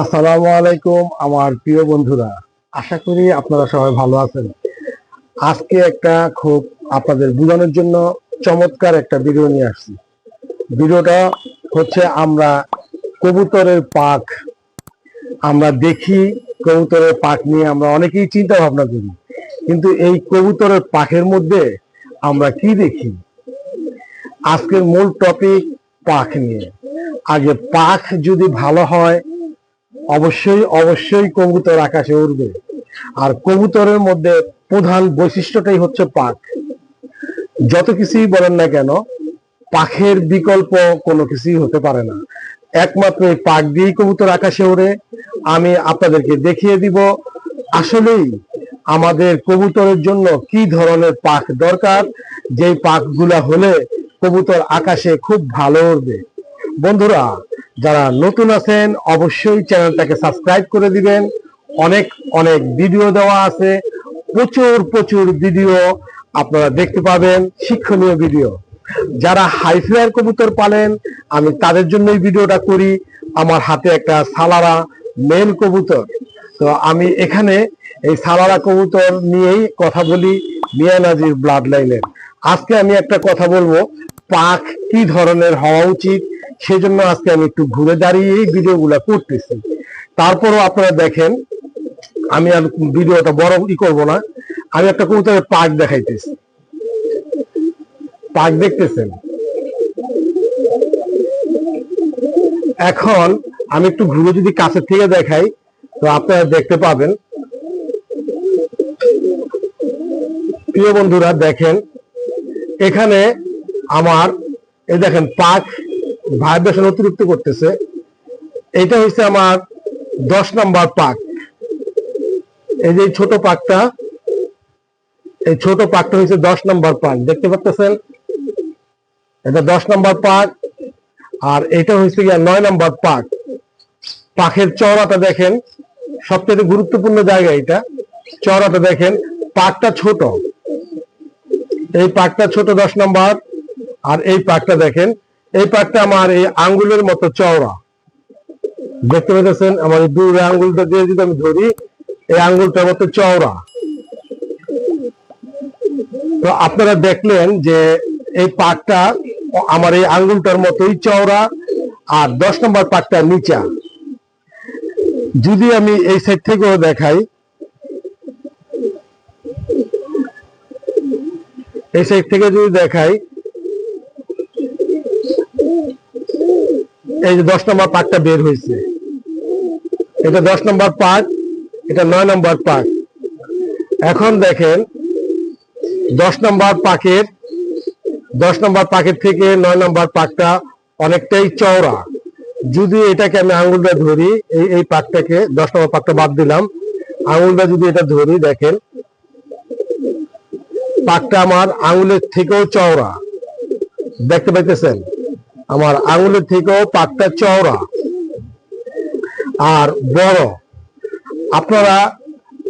আসসালামু আলাইকুম, আমার প্রিয় বন্ধুরা। আশা করি আপনারা সবাই ভালো আছেন। আজকে একটা খুব আপনাদের বোঝানোর জন্য চমৎকার একটা ভিডিও নিয়ে আসছি। ভিডিওটা হচ্ছে আমরা কবুতরের পাক। আমরা দেখি কবুতরের পাক নিয়ে আমরা অনেকেই চিন্তা ভাবনা করি। কিন্তু এই কবুতরের পাখের মধ্যে আমরা কি দেখি? আজকের মূল টপিক পাখ নিয়ে। আগে পাখ যদি ভালো হয় অবশ্যই অবশ্যই কবুতর আকাশে উড়বে। আর কবুতরের মধ্যে প্রধান বৈশিষ্ট্যটাই হচ্ছে পাখ। যত কিছুই বলেন না কেন, পাখের বিকল্প কোনো কিছুই হতে পারে না। একমাত্র এই পাক দিয়েই কবুতর আকাশে ওড়ে। আমি আপনাদেরকে দেখিয়ে দিব, আসলেই আমাদের কবুতরের জন্য কি ধরনের পাক দরকার? যেই পাকগুলা হলে কবুতর আকাশে খুব ভালো উড়বে। বন্ধুরা যারা নতুন আছেন, অবশ্যই চ্যানেলটাকে সাবস্ক্রাইব করে দিবেন। অনেক অনেক ভিডিও দেওয়া আছে। প্রচুর প্রচুর ভিডিও আপনারা দেখতে পাবেন, শিক্ষণীয় ভিডিও। যারা হাই ফ্লায়ার কবুতর পালেন, আমি তাদের জন্যই ভিডিওটা করি। আমার হাতে একটা সালারা মেন কবুতর। তো আমি এখানে এই সালারা কবুতর নিয়েই কথা বলি মিয়া নাজির ব্লাড লাইনের আজকে আমি একটা কথা বলব। পাক কি ধরনের হওয়া উচিত? সেজন্য আজকে আমি একটু ঘুরে দাঁড়িয়ে ভিডিওগুলো করতেছি। তারপরও আপনারা দেখেন, আমি আর ভিডিওটা বড় ই করব না, আমি একটা কবুতরের পাক দেখাইতেছি। পাক দেখতেছেন? এখন আমি একটু ঘুরে যদি কাছের থেকে দেখাই, তো আপনারা দেখতে পাবেন। প্রিয় বন্ধুরা, দেখেন, এখানে আমার, এই দেখেন, পাক ভাইব্রেশন অতিরিক্ত করতেছে। এটা হচ্ছে আমার দশ নম্বর পাক। এই যে ছোট পাকটা, এই ছোট পাকটা হচ্ছে দশ নম্বর পাক। দেখতে পাচ্ছেন? এটা দশ নম্বর পাক, আর এটা হচ্ছে গিয়া নয় নম্বর পাক। পাখের চওড়াটা দেখেন, সবচেয়ে গুরুত্বপূর্ণ জায়গা এটা চওড়াটা দেখেন, পাকটা ছোট। এই পাকটা ছোট দশ নম্বর আর এই পাকটা দেখেন, এই পাকটা আমার এই আঙ্গুলের মতো চওড়া। দেখতে পেতেছেন আমার দুই আঙ্গুলটা দিয়ে যদি আমি ধরি, এই আঙ্গুলটার মতো চওড়া। তো আপনারা দেখলেন যে এই পাকটা আমার এই আঙ্গুলটার মতোই চওড়া আর দশ নম্বর পাকটা নিচা। যদি আমি এই সাইড থেকেও দেখাই, এই সাইড থেকে যদি দেখাই এই যে দশ নম্বর পাকটা বের হয়েছে। এটা দশ নম্বর পাক, এটা নয় নম্বর পাক। এখন দেখেন, দশ নম্বর পাকের, দশ নম্বর পাকের থেকে নয় নম্বর পাকটা অনেকটাই চওড়া। যদি এটাকে আমি আঙুলটা ধরি, এই এই পাকটাকে, দশ নম্বর পাকটা বাদ দিলাম। আঙুলটা যদি এটা ধরি, দেখেন, পাকটা আমার আঙুলের থেকেও চওড়া। দেখতে পাইতেছেন? আমার আঙুলের থেকেও পাকটা চওড়া আর বড়। আপনারা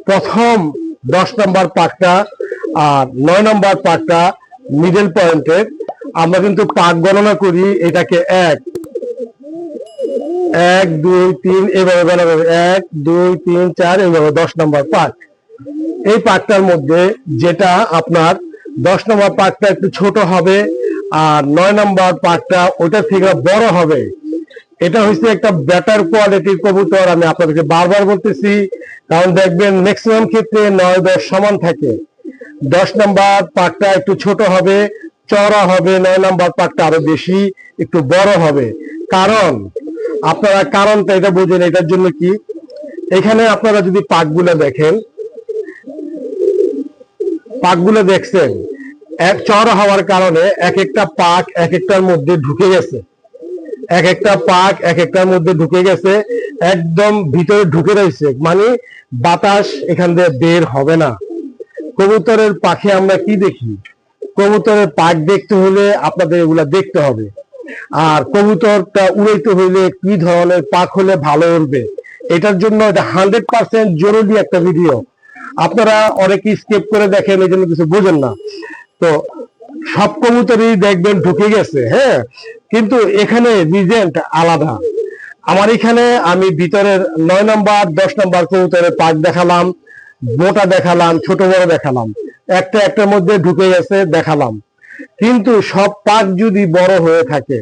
প্রথম দশ নম্বর পাকটা আর নয় নম্বর পাকটা মিডল পয়েন্টের আমরা কিন্তু পাক গণনা করি, এটাকে এক এক, দুই, তিন, এভাবে গণনা করি। এক, দুই, তিন, চার, এভাবে দশ নম্বর পাক এই পাকটার মধ্যে যেটা আপনার দশ নম্বর পাকটা একটু ছোট হবে আর নয় নম্বর পাকটা ওটা থেকে বড় হবে। এটা হচ্ছে একটা বেটার কোয়ালিটির কবুতর, আমি আপনাদেরকে বারবার বলতেছি। কারণ দেখবেন ম্যাক্সিমাম ক্ষেত্রে নয় দশ সমান থাকে। দশ নম্বর পাকটা একটু ছোট হবে চড়া হবে, নয় নম্বর পাকটা আরও বেশি, একটু বড় হবে। কারণ, আপনারা কারণটা এটা বুঝেন, এটার জন্য কি? এখানে আপনারা যদি পাকগুলো দেখেন পাকগুলো দেখছেন এক চড়া হওয়ার কারণে এক একটা পাক এক একটার মধ্যে ঢুকে গেছে। এক একটা পাক এক একটার মধ্যে ঢুকে গেছে, একদম ভিতরে ঢুকে রয়েছে। মানে বাতাস এখান দিয়ে বের হবে না। কবুতরের পাখে আমরা কি দেখি? কবুতরের পাক দেখতে হলে আপনাদের এগুলা দেখতে হবে। আর কবুতরটা উড়াইতে হইলে কি ধরনের পাক হলে ভালো উঠবে এটার জন্য এটা হান্ড্রেড পার্সেন্ট জরুরি একটা ভিডিও আপনারা অনেকে স্কেপ করে দেখেন এই জন্য কিছু বোঝেন না। তো সব কবুতরই দেখবেন ঢুকে গেছে হ্যাঁ? কিন্তু এখানে রিজেন্ট আলাদা। আমার এখানে আমি ভিতরের নয় নম্বর, দশ নম্বর কবুতরের পাক দেখালাম, মোটা দেখালাম, ছোট বড় দেখালাম। একটা একটার মধ্যে ঢুকে গেছে, দেখালাম। কিন্তু সব পাক যদি বড় হয়ে থাকে,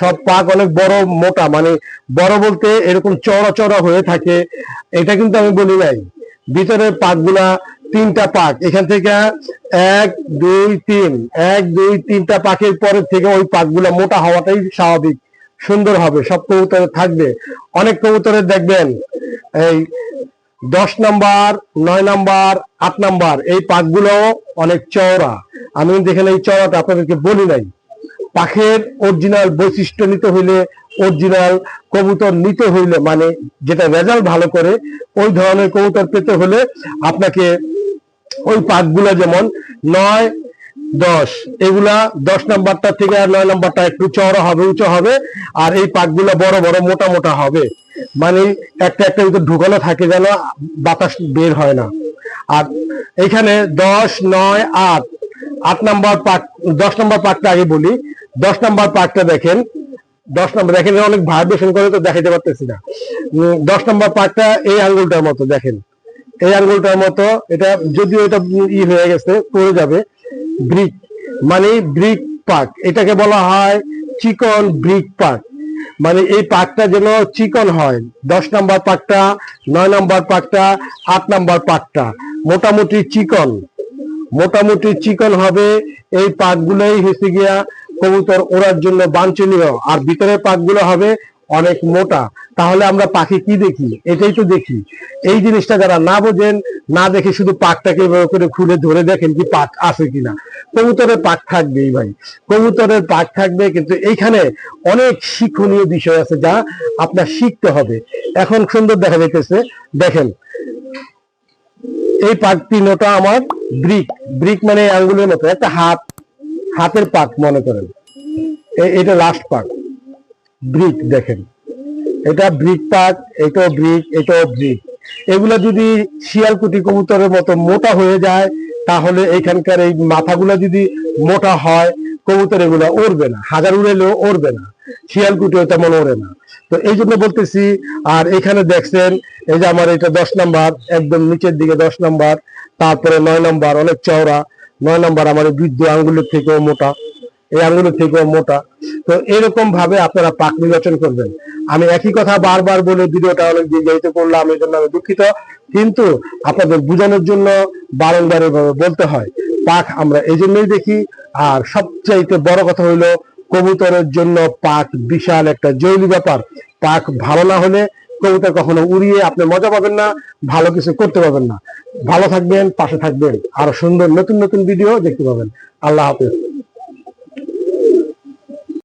সব পাক অনেক বড়, মোটা মানে বড় বলতে এরকম চড়া চড়া হয়ে থাকে, এটা কিন্তু আমি বলি নাই। ভিতরের পাকগুলা তিনটা পাক। এখান থেকে এক, দুই, তিন। এক, দুই, তিনটা পাকের পরের থেকে ওই পাকগুলা মোটা হওয়াটাই স্বাভাবিক। সুন্দর হবে। সব কবুতরে থাকবে। অনেক কবুতরে দেখবেন, এই দশ নাম্বার, নয় নাম্বার, আট নাম্বার, এই পাকগুলো অনেক চওড়া। আমি এখানে এই চওড়াটা আপনাদেরকে বলি নাই। পাখের অরিজিনাল বৈশিষ্ট্য নিতে হইলে অরিজিনাল কবুতর নিতে হইলে মানে যেটা রেজাল্ট ভালো করে, ওই ধরনের কবুতর পেতে হলে আপনাকে ওই পাকগুলো যেমন নয়, দশ। এগুলা দশ নাম্বারটা থেকে আর নয় নাম্বারটা একটু চওড়া হবে, উঁচু হবে, আর এই পাকগুলো বড় বড়, মোটা মোটা হবে। মানে একটা একটা ভিতর ঢুকানো থাকে যেন বাতাস বের হয় না। আর এখানে দশ, নয়, আট। আট নাম্বার পাক, দশ নাম্বার পাকটা আগে বলি। দশ নাম্বার পাকটা দেখেন। দশ নম্বর, দেখেন অনেক ভাইব্রেশন করে তো দেখাইতে পারতেছি না। দশ নম্বর পাকটা এই আঙ্গুলটার মতো, দেখেন। এই আঙ্গুলটার মতো, এটা যদিও এটা ই হয়ে গেছে, পড়ে যাবে। ব্রিক মানে ব্রিক পাক। এটাকে বলা হয় চিকন ব্রিক পাক। মানে এই পাকটা যেন চিকন হয়। দশ নাম্বার পাকটা, নয় নাম্বার পাকটা, আট নাম্বার পাকটা। মোটামুটি চিকন। মোটামুটি চিকন হবে। এই পাকগুলোই হয়েছে গিয়া কবুতর ওড়ার জন্য বাঞ্ছনীয়। আর ভিতরের পাকগুলো হবে অনেক মোটা, তাহলে আমরা পাখি কি দেখি? এটাই তো দেখি। এই জিনিসটা যারা না বোঝেন, না দেখে শুধু পাকটাকে এভাবে করে খুলে ধরে দেখেন কি পাক আছে কিনা। কবুতরের পাক থাকবেই ভাই। কবুতরের পাক থাকবে, কিন্তু এইখানে অনেক শিক্ষণীয় বিষয় আছে যা আপনার শিখতে হবে। এখন সুন্দর দেখা যাইতেছে, দেখেন। এই পাক তিনটা আমার ব্রিক। ব্রিক মানে আঙ্গুলের মতো, একটা হাত, হাতের পাক মনে করেন। এটা লাস্ট পাক ব্রিক দেখেন। এটা ব্রিক পাক, এটাও ব্রিক এটাও ব্রিক। এগুলা যদি শিয়ালকুটি কবুতরের মতো মোটা হয়ে যায়, তাহলে এখানকার এই মাথাগুলো যদি মোটা হয়, কবুতর এগুলো উড়বে না। হাজার উড়েলেও উড়বে না। শিয়ালকুটিও তেমন ওড়ে না। তো এই জন্য বলতেছি, আর এখানে দেখছেন, এই যে আমার এটা দশ নাম্বার, একদম নিচের দিকে দশ নাম্বার, তারপরে নয় নাম্বার, অনেক চওড়া। নয় নাম্বার আমার বৃদ্ধ আঙ্গুলের থেকেও মোটা। এই আঙ্গুলের থেকেও মোটা। তো এরকম ভাবে আপনারা পাক নির্বাচন করবেন। আমি একই কথা বারবার বলে ভিডিওটা অনেক দীর্ঘায়িত করলাম এই জন্য আমি দুঃখিত। কিন্তু আপনাদের বোঝানোর জন্য বারংবার এভাবে বলতে হয়, পাক আমরা এই জন্যই দেখি। আর সবচাইতে বড় কথা হইল কবুতরের জন্য পাক বিশাল একটা জরুরি ব্যাপার। পাক ভালো না হলে কবুতর কখনো উড়িয়ে আপনি মজা পাবেন না, ভালো কিছু করতে পারবেন না। ভালো থাকবেন, পাশে থাকবেন। আরও সুন্দর নতুন নতুন ভিডিও দেখতে পাবেন। আল্লাহ হাফেজ।